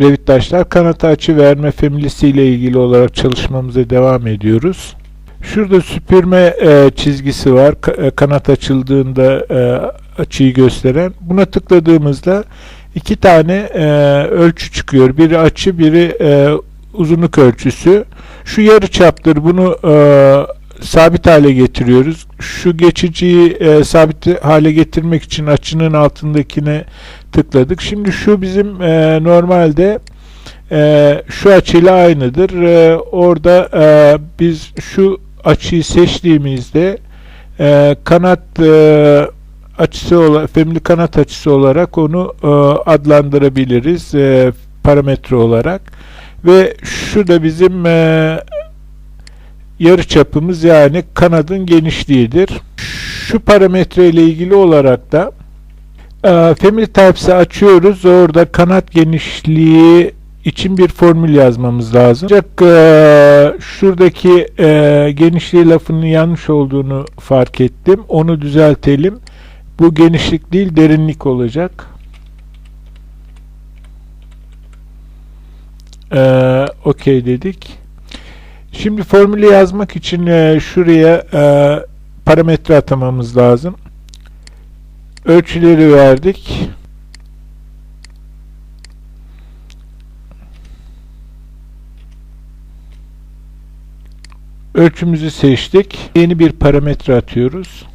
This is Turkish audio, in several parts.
Revit taşlar kanata açı verme ile ilgili olarak çalışmamıza devam ediyoruz. Şurada süpürme e, çizgisi var. Ka- e, kanat açıldığında e, açıyı gösteren. Buna tıkladığımızda iki tane e, ölçü çıkıyor. Biri açı, biri e, uzunluk ölçüsü. Şu yarı çaptır. Bunu e, sabit hale getiriyoruz. Şu geçiciyi e, sabit hale getirmek için açının altındakine tıkladık. Şimdi şu bizim e, normalde e, şu açıyla aynıdır. E, orada e, biz şu açıyı seçtiğimizde e, kanat e, açısı olarak, femli kanat açısı olarak onu e, adlandırabiliriz e, parametre olarak. Ve şu da bizim e, yarı çapımız yani kanadın genişliğidir. Şu parametre ile ilgili olarak da e, Family Types'ı açıyoruz. Orada kanat genişliği için bir formül yazmamız lazım. Ancak e, şuradaki e, genişliği lafının yanlış olduğunu fark ettim. Onu düzeltelim. Bu genişlik değil derinlik olacak. E, Okey dedik. Şimdi formülü yazmak için e, şuraya e, parametre atamamız lazım. Ölçüleri verdik. Ölçümüzü seçtik. Yeni bir parametre atıyoruz.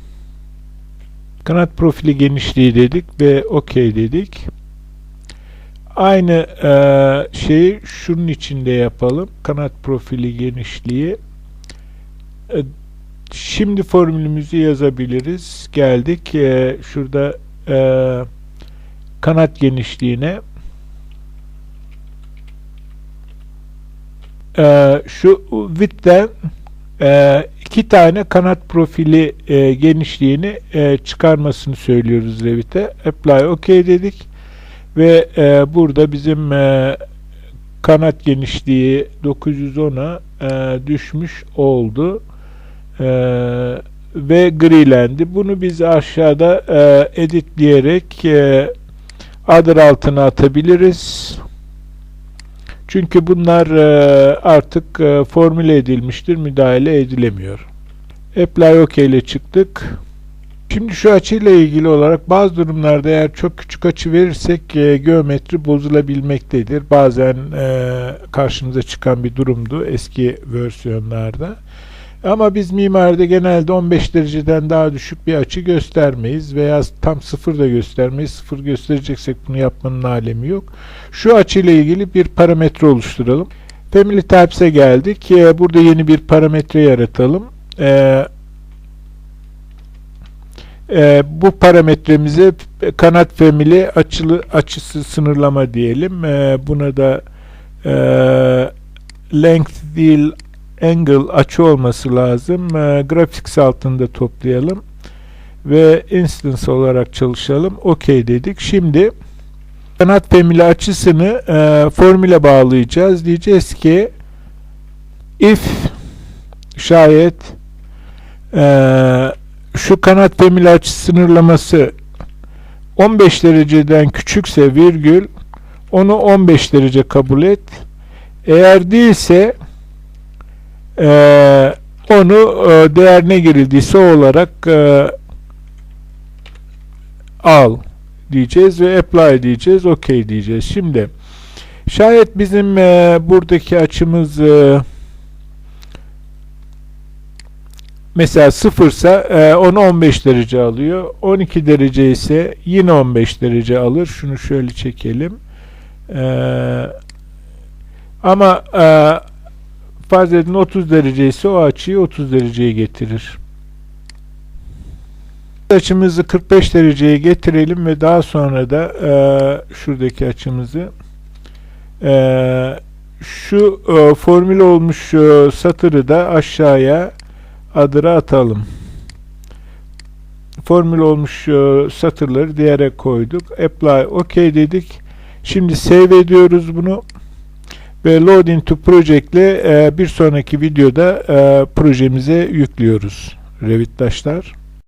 Kanat profili genişliği dedik ve OK dedik. Aynı e, şeyi şunun içinde yapalım. Kanat profili genişliği. E, şimdi formülümüzü yazabiliriz. Geldik. E, şurada e, kanat genişliğine e, şu width'ten e, iki tane kanat profili e, genişliğini e, çıkarmasını söylüyoruz Revit'e. Apply OK dedik ve e, burada bizim e, kanat genişliği 910'a e, düşmüş oldu e, ve grilendi. Bunu biz aşağıda e, editleyerek e, adır altına atabiliriz. Çünkü bunlar e, artık e, formüle edilmiştir, müdahale edilemiyor. Apply OK ile çıktık. Şimdi şu açıyla ilgili olarak bazı durumlarda eğer çok küçük açı verirsek e, geometri bozulabilmektedir. Bazen e, karşımıza çıkan bir durumdu eski versiyonlarda. Ama biz mimaride genelde 15 dereceden daha düşük bir açı göstermeyiz veya tam sıfır da göstermeyiz. Sıfır göstereceksek bunu yapmanın alemi yok. Şu açıyla ilgili bir parametre oluşturalım. Family Types'e geldik. E, Burada yeni bir parametre yaratalım. E, e, bu parametremize kanat family açılı açısı sınırlama diyelim. E, buna da e, length değil angle açı olması lazım. E, graphics altında toplayalım ve instance olarak çalışalım. OK dedik. Şimdi kanat family açısını e, formüle bağlayacağız. Diyeceğiz ki if şayet eee şu kanat family açı sınırlaması 15 dereceden küçükse virgül onu 15 derece kabul et. Eğer değilse eee, onu e, değer ne girildiyse olarak e, al diyeceğiz ve apply diyeceğiz. OK diyeceğiz. Şimdi şayet bizim e, buradaki açımız e, mesela sıfırsa e, onu 15 derece alıyor. 12 derece ise yine 15 derece alır. Şunu şöyle çekelim. E, ama e, farz edin 30 derece ise o açıyı 30 dereceye getirir. Açımızı 45 dereceye getirelim ve daha sonra da e, şuradaki açımızı e, şu e, formül olmuş e, satırı da aşağıya adıra atalım. Formül olmuş e, satırları diğere koyduk. Apply OK dedik. Şimdi save ediyoruz bunu. Ve load into project ile e, bir sonraki videoda e, projemize yüklüyoruz. Revit taşlar.